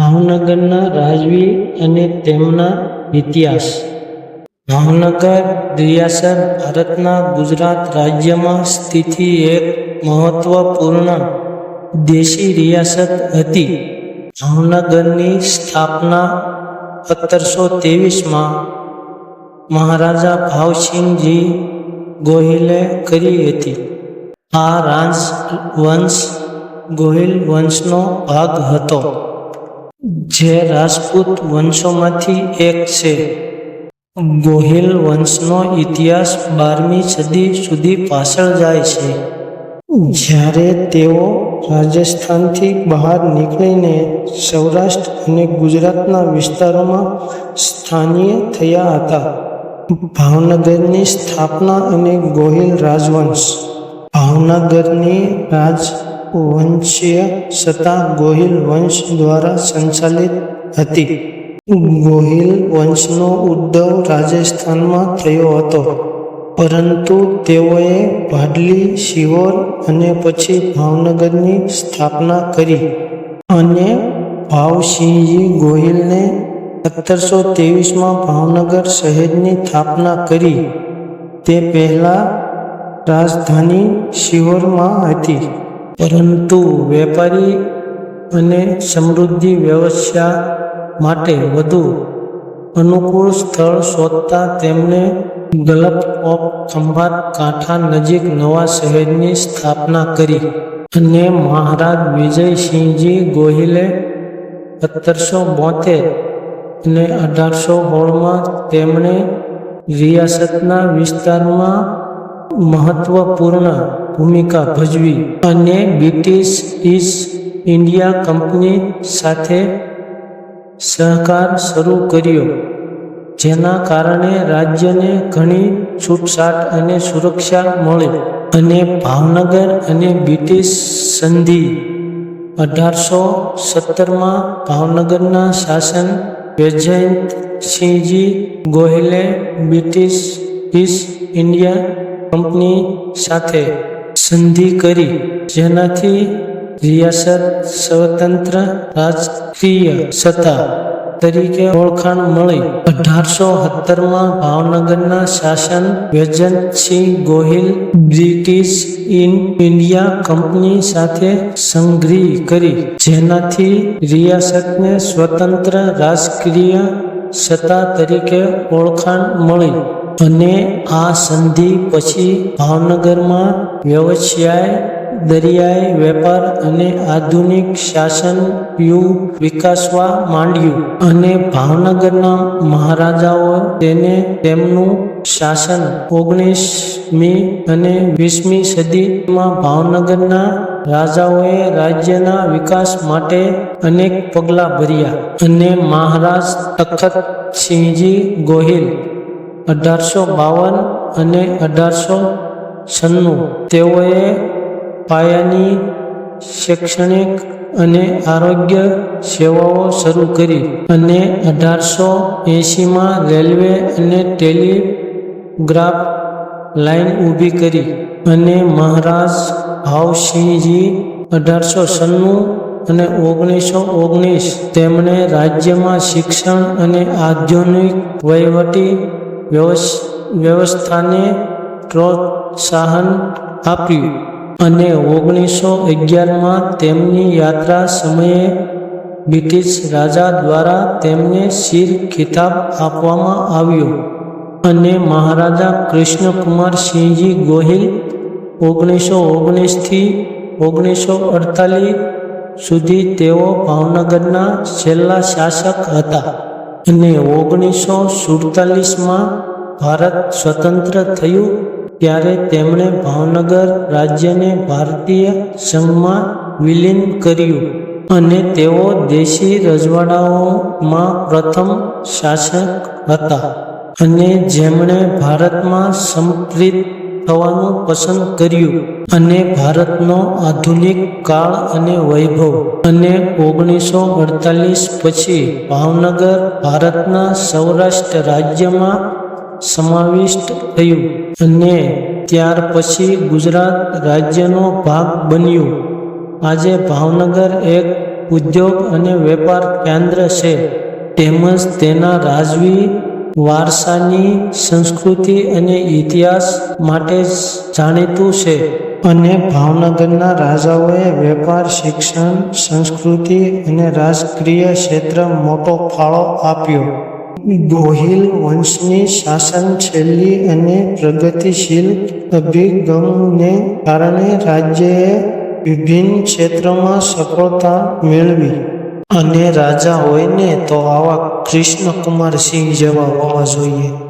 ભાવનગરના રાજવી અને તેમના ઇતિહાસ. ભાવનગર રિયાસત ભારતના ગુજરાત રાજ્યમાં સ્થિત એક મહત્વપૂર્ણ દેશી રિયાસત હતી. ભાવનગરની સ્થાપના સત્તરસો ત્રેવીસમાં મહારાજા ભાવસિંહજી ગોહિલે કરી હતી. આ રાજવંશ ગોહિલ વંશનો ભાગ હતો. જે રાજપૂત વંશોમાંથી એક છે. ગોહિલ વંશનો ઇતિહાસ બારમી સદી સુધી પાછળ જાય છે. જ્યારે તેઓ રાજસ્થાનથી બહાર નીકળીને સૌરાષ્ટ્ર અને ગુજરાતના વિસ્તારોમાં સ્થાનીય થયા હતા. ભાવનગરની સ્થાપના અને ગોહિલ રાજવંશ. ભાવનગરની રાજવંશીય સત્તા ગોહિલ વંશ દ્વારા સંચાલિત હતી. ગોહિલ વંશનો ઉદ્ભવ રાજસ્થાનમાં થયો હતો. પરંતુ તેઓએ ભાડલી સિહોર અને પછી ભાવનગરની સ્થાપના કરી. અને ભાવસિંહજી ગોહિલને સત્તરસો ત્રેવીસમાં ભાવનગર શહેરની સ્થાપના કરી. તે પહેલાં રાજધાની શિવરમાં હતી. પરંતુ વેપારી અને સમૃદ્ધિ વ્યવસાય માટે વધુ અનુકૂળ સ્થળ શોધતા તેમણે ગલત ઓફ ખંભાત કાંઠા નજીક નવા શહેરની સ્થાપના કરી અને મહારાજ વિજયસિંહજી ગોહિલે સત્તરસો બોતેર અને અઢારસો હોળમાં તેમણે રિયાસતના વિસ્તારમાં મહત્વપૂર્ણ ભૂમિકા ભજવી અને બ્રિટિશ ઈસ્ટ ઇન્ડિયા કંપની સાથે સહકાર શરૂ કર્યો, જેના કારણે રાજ્યને ઘણી છૂટછાટ અને સુરક્ષા મળી અને ભાવનગર અને બ્રિટિશ સંધિ અઢારસો સત્તરમાં ભાવનગરના શાસન વૈજયંતસિંહજી ગોહિલે બ્રિટિશ ઈસ્ટ ઇન્ડિયા કંપની સાથે સંધિ કરી જેનાથી રિયાસત સ્વતંત્ર રાજકીય સત્તા તરીકે ઓળખાણ મળી. અઢારસો સત્તરમાં ભાવનગરના શાસન Vejansinh Gohil British in India company સાથે સંધિ કરી, જેનાથી રિયાસતને સ્વતંત્ર રાજકીય સત્તા તરીકે ઓળખાણ મળી. અને આ સંધિ પછી ભાવનગરમાં વ્યવસાય, દરિયાઈ વેપાર અને આધુનિક શાસન યુગ વિકાસવા માંડ્યું. અને ભાવનગરના મહારાજાઓ તેને તેમનું શાસન ઓગણીસમી અને વીસમી સદીમાં ભાવનગરના રાજાઓએ રાજ્યના વિકાસ માટે અનેક પગલાં ભર્યા. અને મહારાજ તખત સિંહજી ગોહિલ અઢારસો બાવન અને અઢારસો છન્નું. તેઓએ પાયાની શૈક્ષણિક અને આરોગ્ય સેવાઓ શરૂ કરી અને અઢારસો એંશીમાં રેલવે અને ટેલિગ્રાફ લાઇન ઊભી કરી અને મહારાજ ભાવસિંહજી અઢારસો છન્નું અને ઓગણીસો ઓગણીસ. તેમણે રાજ્યમાં શિક્ષણ અને આધુનિક વહીવટી વ્યવસ્થાને પ્રોત્સાહન આપ્યું અને ઓગણીસો અગિયારમાં તેમની યાત્રા સમયે બ્રિટિશ રાજા દ્વારા તેમને શીર ખિતાબ આપવામાં આવ્યો અને મહારાજા કૃષ્ણકુમાર સિંહજી ગોહિલ ઓગણીસો ઓગણીસથી ઓગણીસો અડતાલીસ સુધી તેઓ ભાવનગરના છેલ્લા શાસક હતા. અને ઓગણીસો સુડતાલીસમાં ભારત સ્વતંત્ર થયું ત્યારે તેમણે ભાવનગર રાજ્યને ભારતીય સંઘમાં વિલીન કર્યું અને તેઓ દેશી રજવાડાઓમાં પ્રથમ શાસક હતા. અને જેમણે ભારતમાં સંપ્રિત થવાનું પસંદ કર્યું અને ભારતનો આધુનિક કાળ અને વૈભવ અને ઓગણીસો અડતાલીસ પછી ભાવનગર ભારતના સૌરાષ્ટ્ર રાજ્યમાં સમાવિષ્ટ થયું અને ત્યાર પછી ગુજરાત રાજ્યનો ભાગ બન્યું. આજે ભાવનગર એક ઉદ્યોગ અને વેપાર કેન્દ્ર છે. તેમજ તેના રાજવી વારસાની સંસ્કૃતિ અને ઇતિહાસ માટે જાણીતું છે. અને ભાવનગરના રાજાઓએ વેપાર, શિક્ષણ, સંસ્કૃતિ અને રાજકીય ક્ષેત્ર મોટો ફાળો આપ્યો. ગોહિલ વંશની શાસન શૈલી અને પ્રગતિશીલ અભિગમને કારણે રાજ્યએ વિભિન્ન ક્ષેત્રોમાં સફળતા મેળવી. અને રાજા હોય ને તો આવા કૃષ્ણકુમાર સિંહ જેવા હોવા જોઈએ.